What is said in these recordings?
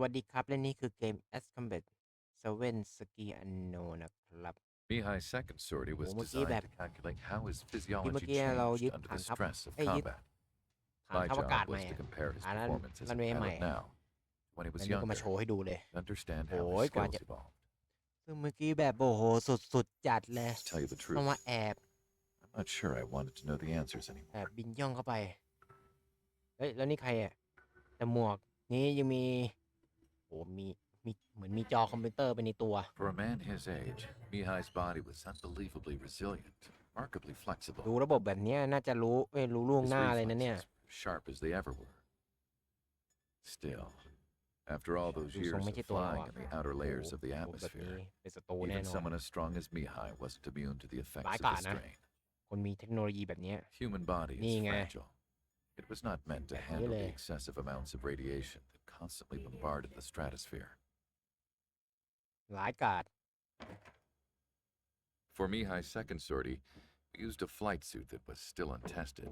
วัสดีครับและนี่คือ เกม S Combat 7 Ski Unknown นะครับเมื่อกี้แบบเมื่อกี้เรายึดคฐานทั้ยึดฐานทัพอากาศใหม่อันนั้นมันเวยใหม่นี่ก็มาโชว์ให้ดูเลยโอ้ยกว่าจะซึ่งเมื่อกี้แบบโอ้โหสุดๆ จัดเลยเข้ามาแอบ Not sure I wanted to know the answers anymore. บินย่องเข้าไปเฮ้ยแล้วนี่ใครอ่ะแต่หมวกนี้ยังมีมีมีเหมือนมีจอคอมพิวเตอร์ไปในตัว For a man his age, Mihai's body was unbelievably resilient, remarkably flexible. ดูระบบแบบเนี้ยน่าจะรู้เอ้ยรู้ล่วง His หน้าเลยนะเนี่ย reflexes were Sharp as they ever were. Still, after all those ดูท years รง of ไม่ใช่ตัวเรา flying อะ in the outer layers of the โอ้โหแบบนี้ atmosphere, เป็นศัตรูแน่ even นอน someone as strong as Mihai wasn't immune to the effects of the ร้ายกาจนะ strain. คนมีเทคโ no โลยีแบบเนี้ย Human body is นี่ไง fragile. It was not meant to handle the excessive amounts of radiation that constantly bombarded the stratosphere. God. For Mihai's second sortie, we used a flight suit that was still untested.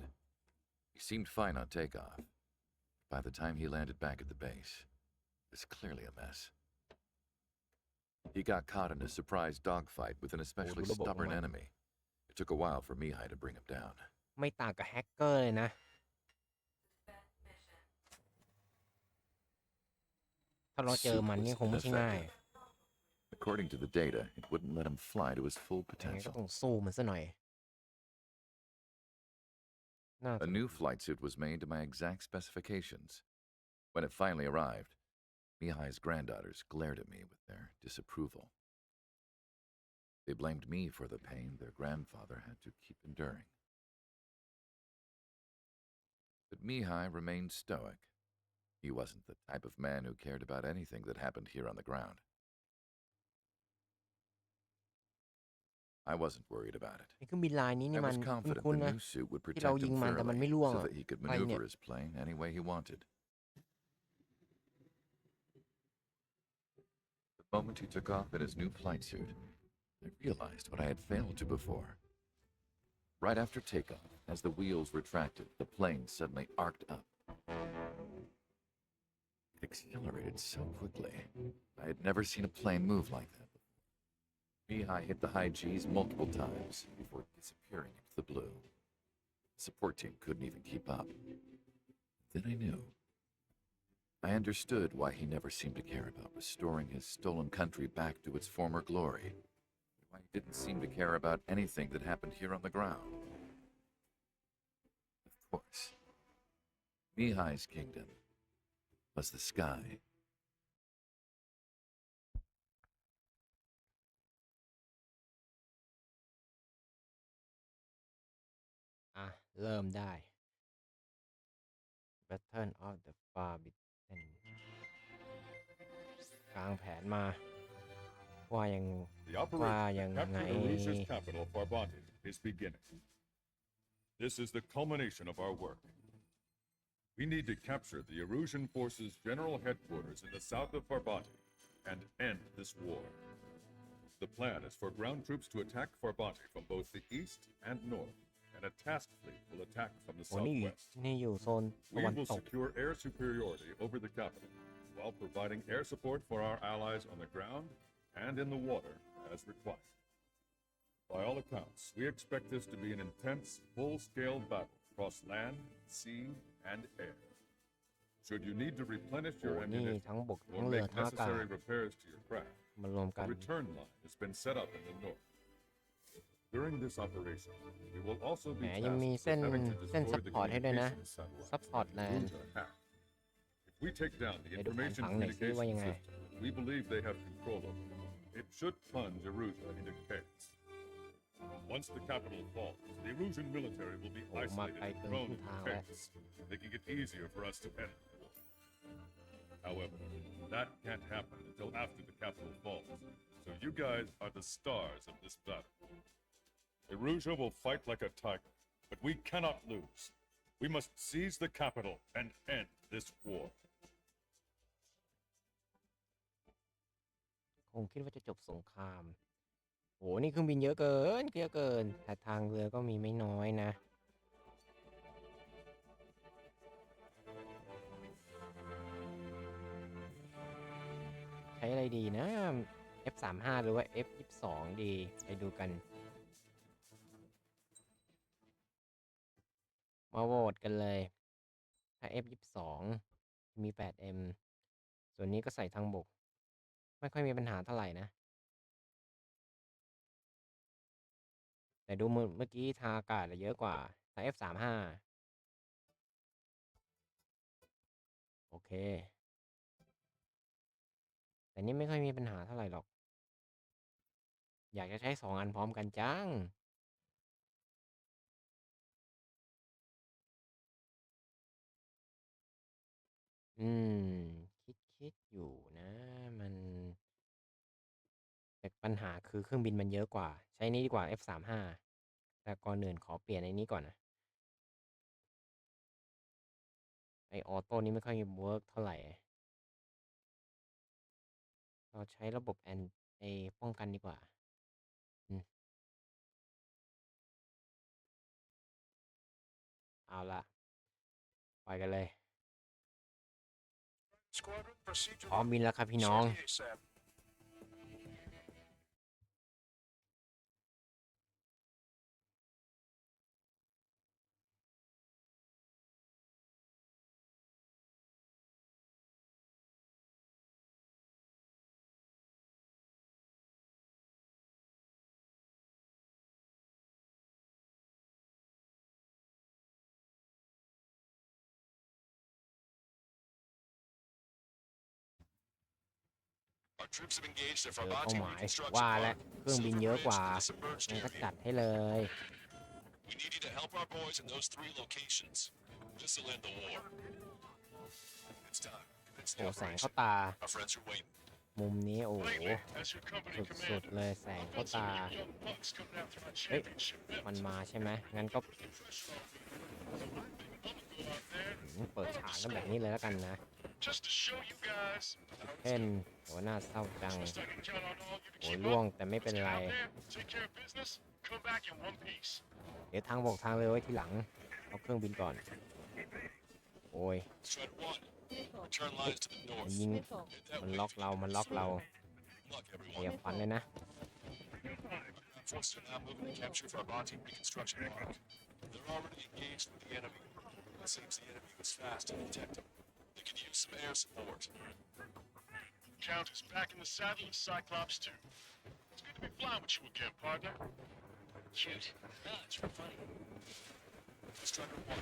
He seemed fine on takeoff. By the time he landed back at the base, it was clearly a mess. He got caught in a surprise dogfight with an especially stubborn enemy. It took a while for Mihai to bring him down. ไม่ต่างกับแฮกเกอร์เลยนะถ้าเราเจอมันนี่คงไม่ใช่ง่าย According to the data, it wouldn't let him fly to his full potential. A new flight suit was made to my exact specifications. When it finally arrived, Mihai's granddaughters glared at me with their disapproval. They blamed me for the pain their grandfather had to keep enduring. But Mihai remained stoic. He wasn't the type of man who cared about anything that happened here on the ground. I wasn't worried about it. I was confident the new suit would protect him thoroughly, so that he could maneuver his plane any way he wanted. The moment he took off in his new flight suit, I realized what I had failed to before. Right after takeoff, as the wheels retracted, the plane suddenly arced up accelerated so quickly. I had never seen a plane move like that. Mihai hit the high G's multiple times before disappearing into the blue. The support team couldn't even keep up. Then I knew. I understood why he never seemed to care about restoring his stolen country back to its former glory, why he didn't seem to care about anything that happened here on the ground. Of course, Mihai's kingdom was the sky. อ่ะเริ่มได้ ah, Battle of the Far Bitten กลางแผนมาว่ายัง The ว่ายัง operation to ไง capture the Russia's capital, Farbanti, is beginning. This is the culmination of our work. We need to capture the Erusian forces' general headquarters in the south of Farbati and end this war. The plan is for ground troops to attack Farbati from both the east and north, and a task fleet will attack from the southwest. We will secure air superiority over the capital while providing air support for our allies on the ground and in the water as required. By all accounts, we expect this to be an intense, full scale battle across land, sea, and air. Should you need to replenish your ammunition or make necessary repairs to your craft, a return line has been set up in the north. During this operation, we will also be tasked with having to destroy the eh, communications satellites If we take down the information communication system we believe they have control over, it It should plunge Arusa into chaos. Once the capital falls, the Erusian military will be oh, isolated and prone to chaos, making it easier for us to end the war. However, that can't happen until after the capital falls, so you guys are the stars of this battle. Erusia will fight like a tiger, but we cannot lose. We must seize the capital and end this war. คงคิดว่าจะจบสงครามโหนี่เครื่องบินเยอะเกินเยอะเกินแต่ทางเรือก็มีไม่น้อยนะ ใช้อะไรดีนะ F35 หรือว่า F22 ดี ไปดูกัน มาโหวตกันเลย ถ้า F22 มี 8M ส่วนนี้ก็ใส่ทางบก ไม่ค่อยมีปัญหาเท่าไหร่นะแต่ดูเมื่อกี้ทาอากาศเยอะกว่าทา F35 โอเค แต่นี่ไม่ค่อยมีปัญหาเท่าไหร่หรอก อยากจะใช้สองอันพร้อมกันจัง อืม คิดคิดอยู่ปัญหาคือเครื่องบินมันเยอะกว่าใช้นี้ดีกว่า F35 แต่ก่อนอื่นขอเปลี่ยนในนี้ก่อนนะ ไอออโต้นี้ไม่ค่อยเวิร์กเท่าไหร่ เราใช้ระบบแอน ไอป้องกันดีกว่าเอาละไปกันเลยพร้อมบินแล้วครับพี่น้องเข้ามายว่าและเครื่องบินเยอะกว่าแม่ก็จัดให้เลย โอ้ แสงเข้าตา มุมนี้โอ้ สุดสุดเลยแสงเข้าตา เฮ้ย มันมาใช่ไหมงั้นก็เปิดฉากกันแบบนี้เลยแล้วกันนะเช่นหัวหน้าเศร้าจังหัวล่วงแต่ไม่เป็นไรเดี๋ยวทางบอกทางเลยไว้ที่หลังเอาเครื่องบินก่อน โอ้ย มันยิงมันล็อกเรา มันล็อกเราเดี๋ยวฟันเลยนะ it seems the enemy was fast and detectable. They could use some air support. Count is back in the saddle of Cyclops 2. It's good to be flying with you again, partner. Shoot, that's no, funny. Strider 1,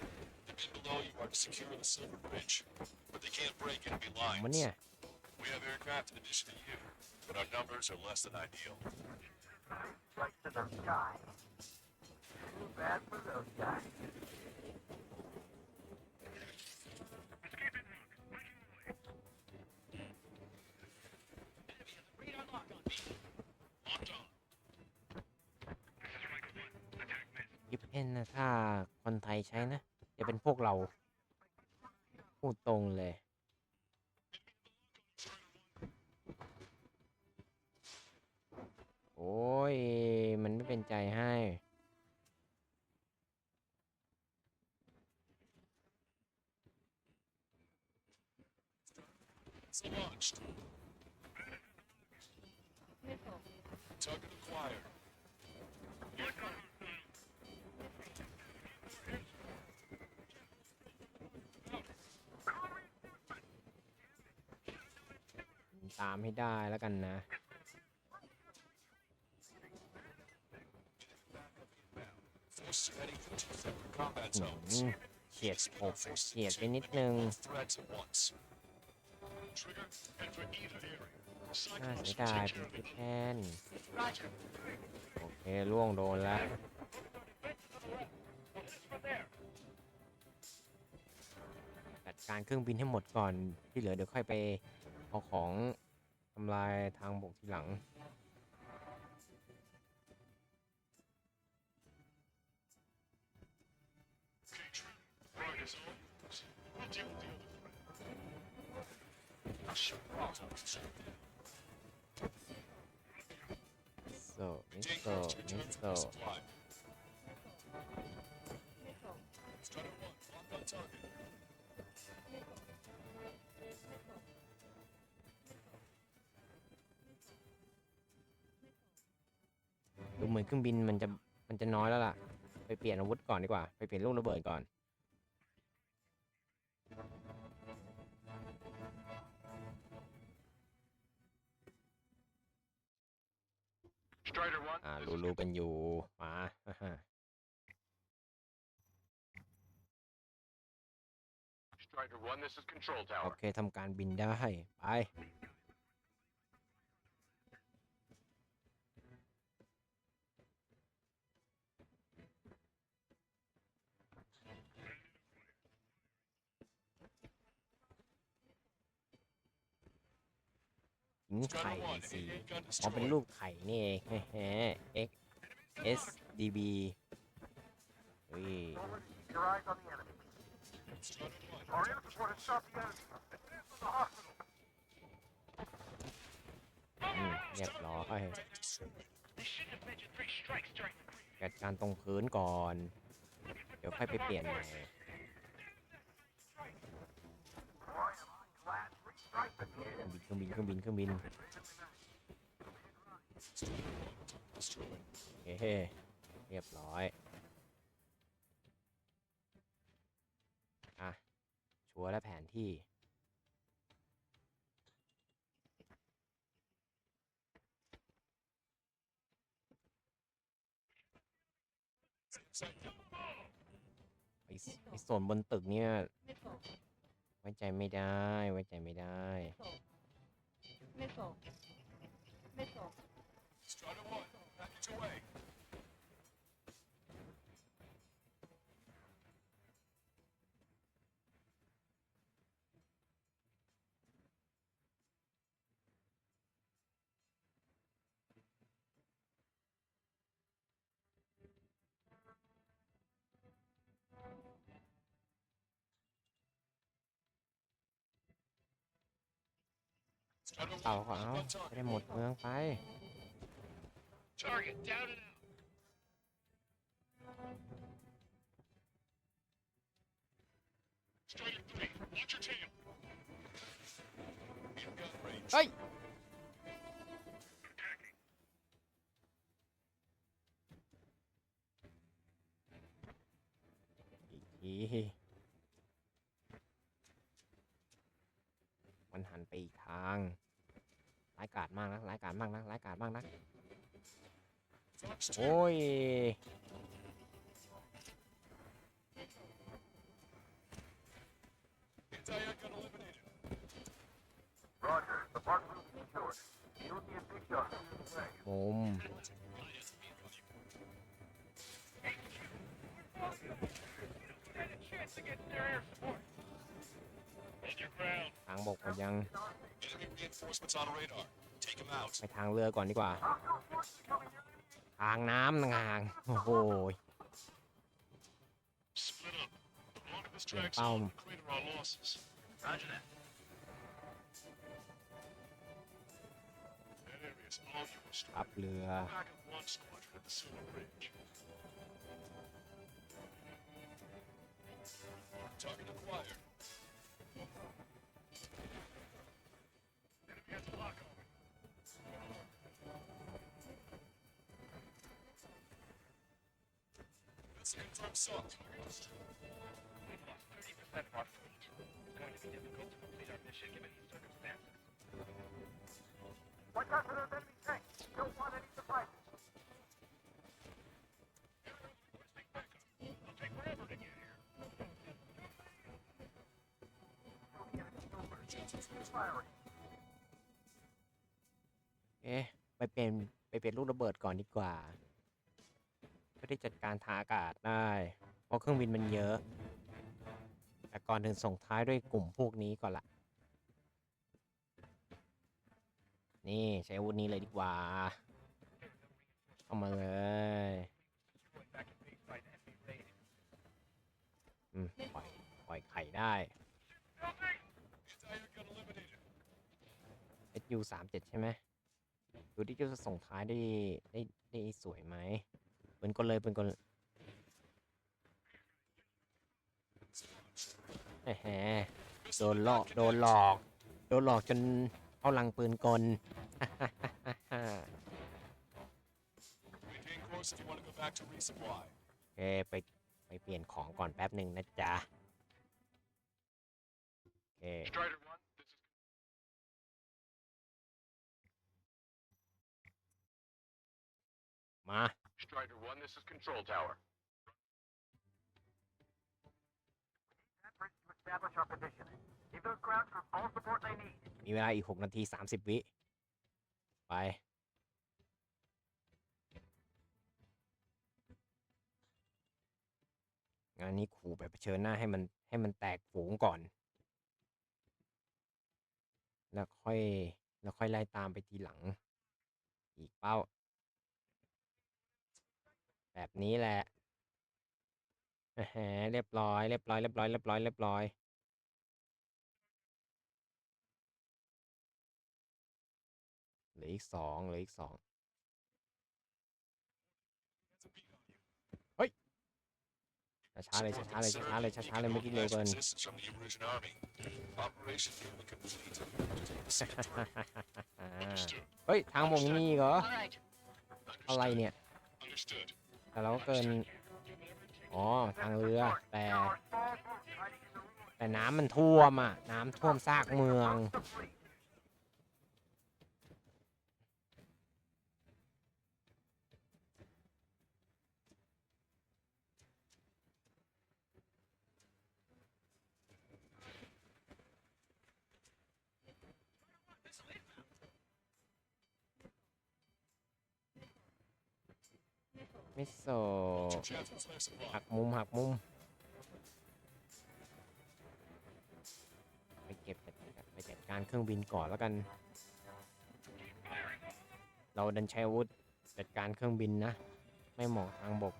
the men below you are to secure the Silver Bridge, but they can't break enemy lines. Yeah. We have aircraft in addition to you, but our numbers are less than ideal. Right to the sky. Too bad for those guys. นนะถ้าคนไทยใช้นะจะเป็นพวกเราพูดตรงเลยโอ้ยมันไม่เป็นใจให้ t a c q u i r e o ตามให้ได้แล้วกันนะเขียดผมเขียดไปนิดนึงน่าจะได้เป็นพิแทนโอเคล่วงโดนแล้วจัดการเครื่องบินให้หมดก่อนที่เหลือเดี๋ยวค่อยไปเอาของทำลายทางบกทีหลัง so นต่อ o นี่อ o เหมือนเครื่องบินมันจะมันจะน้อยแล้วล่ะ ไปเปลี่ยนอาวุธก่อนดีกว่า ไปเปลี่ยนลูกระเบิดก่อนอ่ารู้รูกันอยู่ มา โอเคทำการบินได้ ไปไข่สีอ๋อเป็นรูปไข่นี่เองเฮ X S D B วิเรียบร้อยจัดการตรงพื้นก่อน เดี๋ยวค่อยไปเปลี่ยนใหม่บินเครื่องบินเครื่องบินเครื่องบินเฮ้เรียบร้อย อ่ะ ชัวร์และแผนที่ไอ้ไอ้ส่วนบนตึกเนี่ย ไว้ใจไม่ได้ ไว้ใจไม่ได้ Missile. Missile. Strider 1, package away. เอาขอเอาไม่ได้หมดเมือง ไป เฮ้ยีที มันหันไปอีกทางกาจมากนะร้ายกาจมากนะร้ายกาจมากนะ โอ้ยมุมทางบกยังไปทางเรือก่อนดีกว่า ทางน้ำงางโอ้โหเอาขับเรือ States of assault targets. We've lost 30% of our fleet. It's going to be difficult to complete our mission given these circumstances. Watch out for those enemy tanks. You don't want any surprises. I'll take forever to get here. Firing. เอ๊ะไปเปลี่ยนไปเปลี่ยนลูกระเบิดก่อนดีกว่าพื่อที่จัดการทางอากาศได้ เพราะเครื่องบินมันเยอะ แต่ก่อนถึงส่งท้ายด้วยกลุ่มพวกนี้ก่อนละนี่ใช้อาวุธนี้เลยดีกว่า เข้ามาเลย อืม ปล่อย ปล่อยไข่ได้ SU สามเจ็ดใช่ไหมดูที่จะส่งท้ายได้ได้ได้สวยไหมเป็นคนเลยเป็นคนแหมโดนหลอก โดนหลอกโดนหลอกจนเอาลังปืนกลเอไปไปเปลี่ยนของก่อนแป๊บหนึ่งนะจ๊ะเอมา Strider 1, this is Control Tower. มีเวลาอีกหกนาทีสสามิบวิ ไป งานนี้ขู่แบบเชิญหน้าให้มัน ให้มันแตกฝูงก่อน แล้วค่อยแล้วค่อยไล่ตามไปทีหลัง อีกเป้าแบบนี้แหละเ่าฮ้เรียบร้อย เรียบร้อย เรียบร้อย เรียบร้อย เรียบร้อยเหลืออีกสองเหลืออีกสองเฮ้ย ช้าเลย ช้าเลย ช้าเลย ช้าเลย ไม่กินเลยก่อนเฮ้ย ทางมงนี่เหรอ อะไรเนี่ยแต่เราเกิน อ๋อ ทางเรือ แต่ แต่น้ำมันท่วมอ่ะ น้ำท่วมซากเมืองมิโซหักมุมหักมุมไปเก็บไปจัดการเครื่องบินก่อนแล้วกัน เราดันใช้อาวุธจัดการเครื่องบินนะ ไม่เหมาะทางบก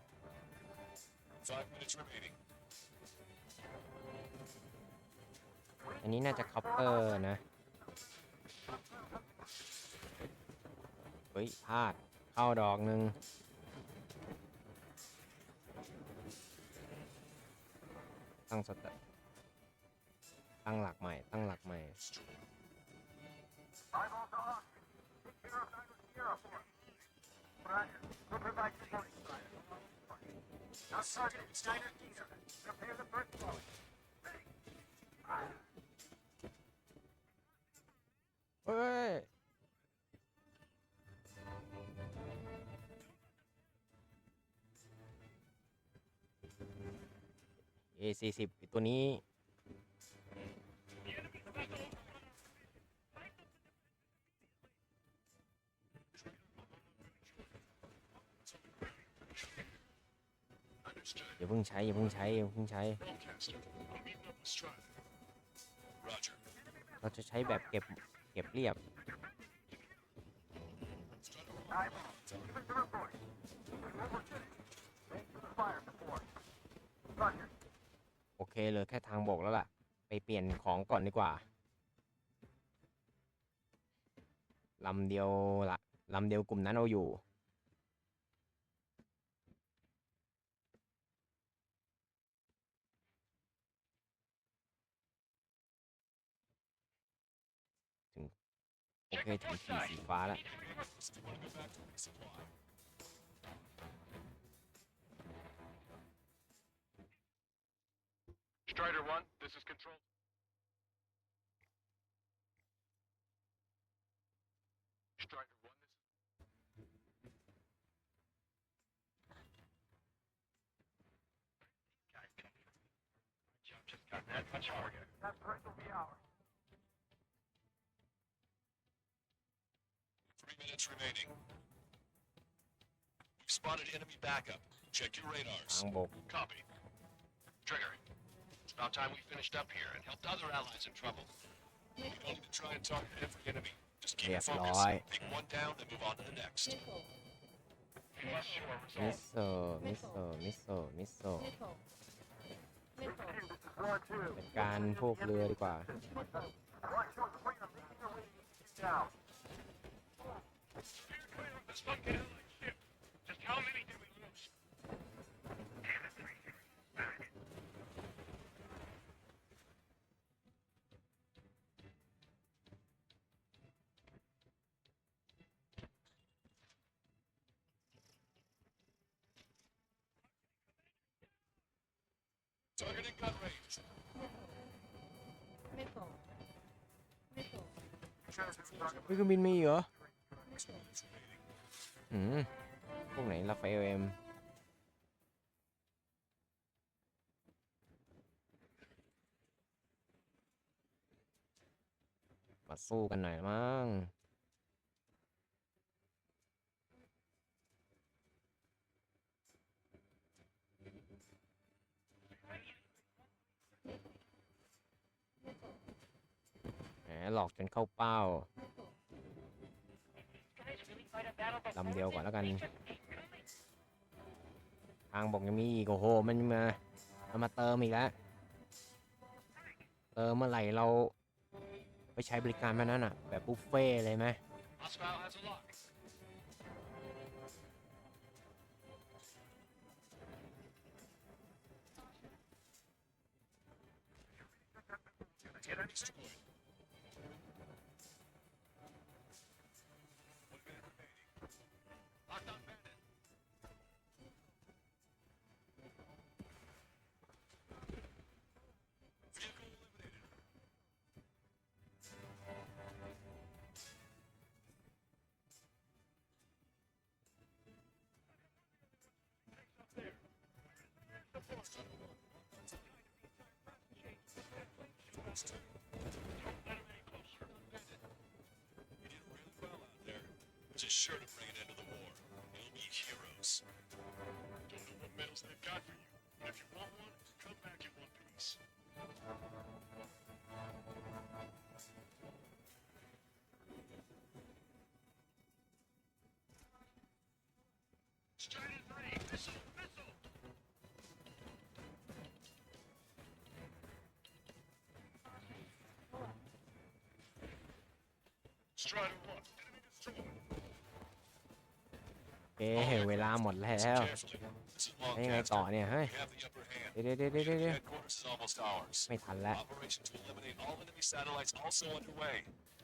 อันนี้น่าจะคอปเปอร์นะ เฮ้ยพลาด เข้าดอกหนึ่งตั้งสตตั้งหลักใหม่ ตั้งหลักใหม่เฮ้ย A40 ตัวนี้ อย่าเพิ่งใช้ อย่าเพิ่งใช้ อย่าเพิ่งใช้เราจะใช้แบบเก็บ เก็บเรียบเคเลยแค่ทางบกแล้วล่ะ ไปเปลี่ยนของก่อนดีกว่าลำเดียวละลำเดียวกลุ่มนั้นเอาอยู่โอเคถึงสีฟ้าแล้ว Strider 1, this is Control. Strider 1, this is... Jump just got that much harder. That break will be ours. Three minutes remaining. We've spotted enemy backup. Check your radars. Copy. Trigger. It's about time we finished up here and helped other allies in trouble. We don't need to try and target every enemy. Just keep yeah, focused. Right. Take one down and move on to the next. Missile, missile, missile, missile. เป็นการพวกเรือดีกว่า Just how many ไม่ตกไม่มีคุณบินมีเหรอ อืมพวกไหนลาฟาเอลเอ็มมาสู้กันหน่อยมั้งหลอกจนเข้าเป้าลำเดียวก่อนแล้วกัน ทางบอกยังมีอีกโอ้โห มันมาเอามาเติมอีกแล้วเติมเมื่อไหร่เราไปใช้บริการมานั่นอ่ะ แบบบุฟเฟ่เลยไหมเ Just sure to bring an end to the war. You'll be heroes. Don't know what medals they've got for you. เวลาหมดแล้วยังไงต่อเนี่ยเฮ้ยเดี๋ยวเดี๋ยวเดี๋ยวเดี๋ยวไม่ทันแล้ว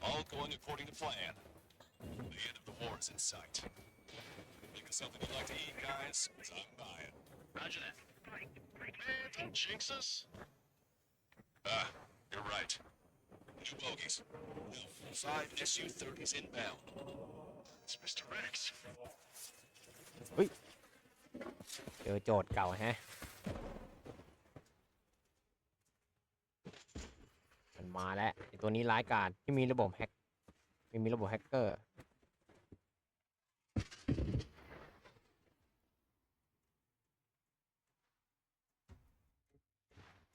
All going according to plan. The end of the war is in sight. Making something you like to eat, guys. So I'm buying. Roger that. Man, don't jinx us. Ah, you're right. New bogies. Now, five SU-30s inbound. It's Mr. Rex. เจอโจทย์เก่าฮะ มันมาแล้วตัวนี้ร้ายกาจที่มีระบบแฮกม่มีระบบแฮกเกอร์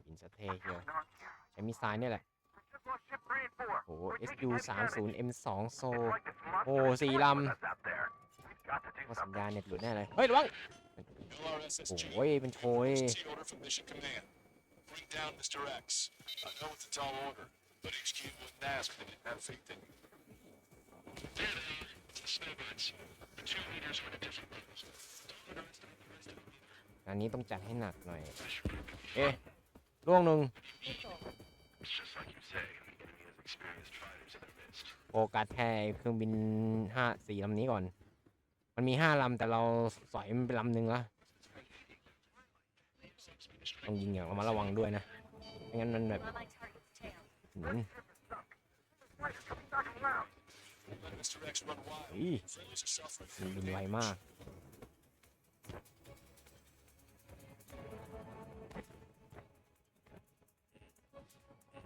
อินสเตย์เฮียใช้มีสไซ์เนี่ยแหละ โอ้โห SU 3 0 M 2โซ โอ้สี่ลำว่สัญญาเน็ตหลุดแน่เลยเฮ้ยระวังโอ้ย เป็นโถยอันนี้ต้องจัดให้หนักหน่อย เอ๊ร่วงหนึ่งโฟกัสแทนเครื่องบินห้าสี่ลำนี้ก่อนมันมีห้าลำ แต่เราสอย มันเป็นลำหนึ่งละต้องยิงอย่างระมัดระวังด้วยนะไม่งั้นมันแบบหมันอีิงไวมาก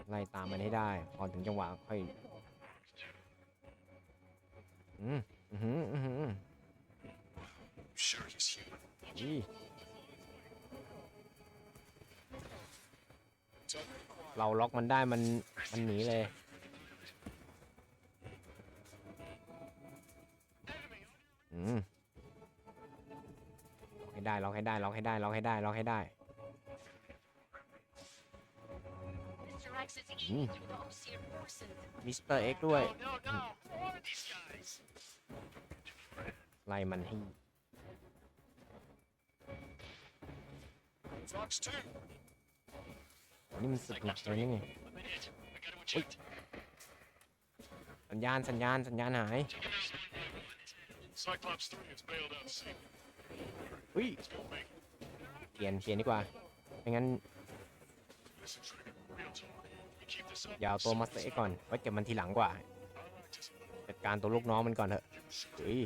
ไล่ตามมันให้ได้ พอถึงจังหวะค่อยอืมอืมเราล็อกมันได้มันมันหนีเลย อืมให้ได้ล็อกให้ได้ ล็อกให้ได้ ล็อกให้ได้ล็อกให้ได้มิสเตอร์เอ็กด้วย ไล่มันให้นี่มันสุดหนักเลยนี่ไงสัญญาณสัญญาณ สัญญาณหายอุ้ยเปลี่ยนเปลี่ยนดีกว่าไม่งั้นย่าเอวตัวมาสเตอร์ก่อน ไว้เก็บมันทีหลังกว่า จัดการตัวลูกน้องมันก่อนเถอะ้ย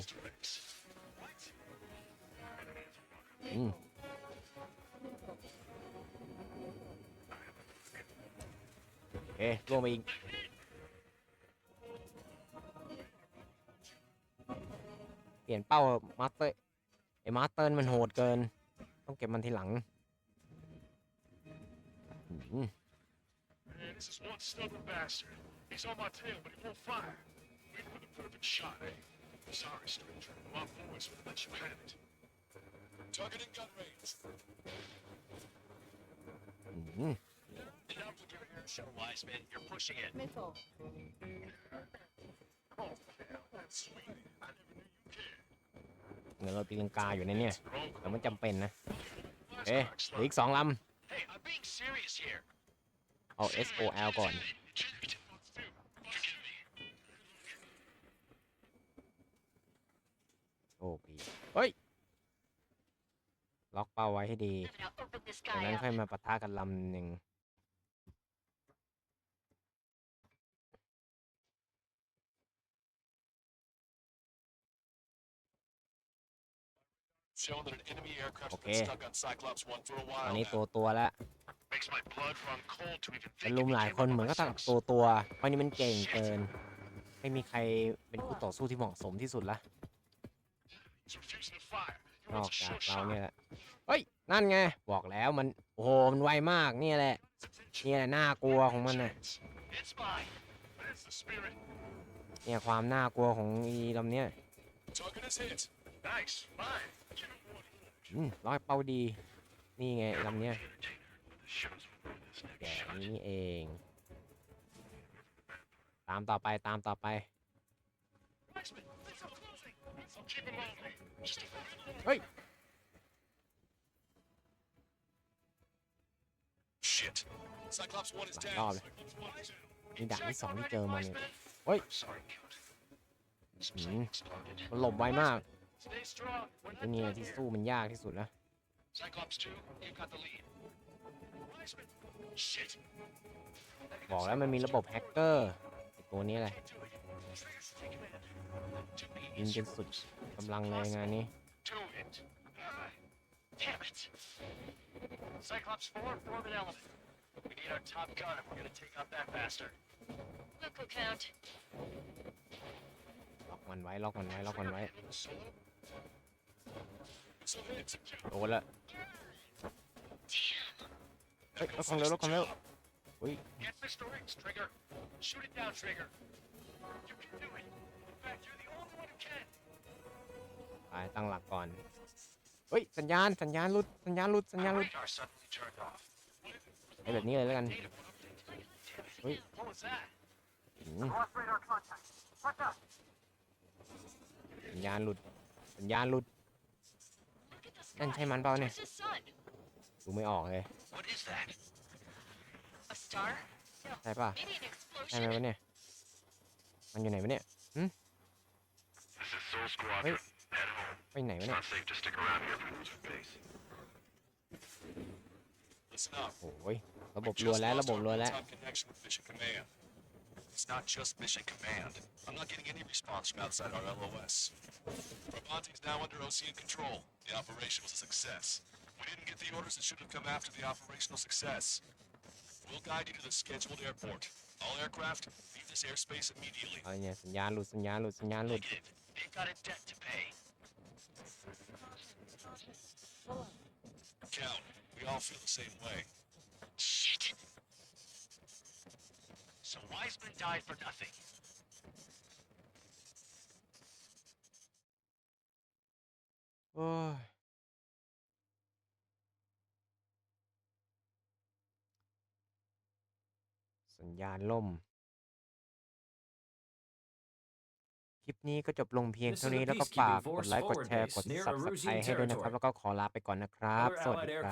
อืมเอ๊ะลงไปอีก เปลี่ยนเป้ามาสเตอร์ไอ้มาสเตอร์มันโหดเกินต้องเก็บมันทีหลังอืม So w i เราตีลังกาอยู่ในนี้แต่ไม่จำเป็นนะเอ๊ะอีกสองลำ เอา SOL ก่อน โอ้พีเฮ้ยล็อกเป้าไว้ให้ดีจากนั้นค่อยมาปะทะกันลำหนึ่งโอเคอันนี้ตัวตัวแล้วมันลุมหลายคนเหมือนก็ตัดตัวตัวเพราะนี่มันเก่งเกิน ไม่มีใครเป็นคู่ต่อสู้ที่เหมาะสมที่สุดละนอกจากเราเนี่ยแหละเฮ้ย นั่นไง บอกแล้วมัน โอ้โห มันไวมาก นี่แหละ นี่แหละน่ากลัวของมันนะเนี่ยความน่ากลัวของอีลำเนี้ยอืมร้อยเป้าดี นี่ไงลำเนี้ยแกนี่นีเอง ตามต่อไปตามต่อไป เฮ้ย Shit. Cyclops 1 is d ีด่านที่สองที่เจอมาเนี่ยเฮ้ยหลบไวมากไอ้เนี่ยที่สู้มันยากที่สุดนะบอกแล้วมันมีระบบแฮกเกอร์ตัวนี้เลยยิงจนสุดกำลังเลยงานนี้ล็อกมันไว้ล็อกมันไว้ล็อกมันไว้โอ้ละเฮ้ยของเร็วรถองเร็วอ้ยไปตั้งหลักก่อน เฮ้ย สัญญาณสัญญาณรุดสัญญาณรุดสัญญาณรุดไอแบบนี้เลยแล้วกัน เฮ้ยสัญญาณหลุด สัญญาณหลุดนั่นใช่มันเปล่าเนี่ยดูไม่ออกเลย ใช่ป่ะใช่ไหมวะเนี่ยมันอยู่ไหนวะเนี่ยืมฮึไปไหนวะเนี่ยโอ้ยระบบรัวแล้วระบบรัวแล้ว It's not just Mission Command. I'm not getting any response from outside our LOS. Brabante is now under OCN control. The operation was a success. We didn't get the orders that should have come after the operational success. We'll guide you to the scheduled airport. All aircraft, leave this airspace immediately. signal, Negative. They've got a debt to pay. Count, we all feel the same way. So Wiseman died for nothing. Oh. สัญญาณล่ม คลิปนี้ก็จบลงเพียงเท่านี้แล้วก็ฝาก กดไลค์กดแชร์ กด subscribe ให้ด้วยนะครับ แล้วก็ขอลาไปก่อนนะครับ สวัสดีครับ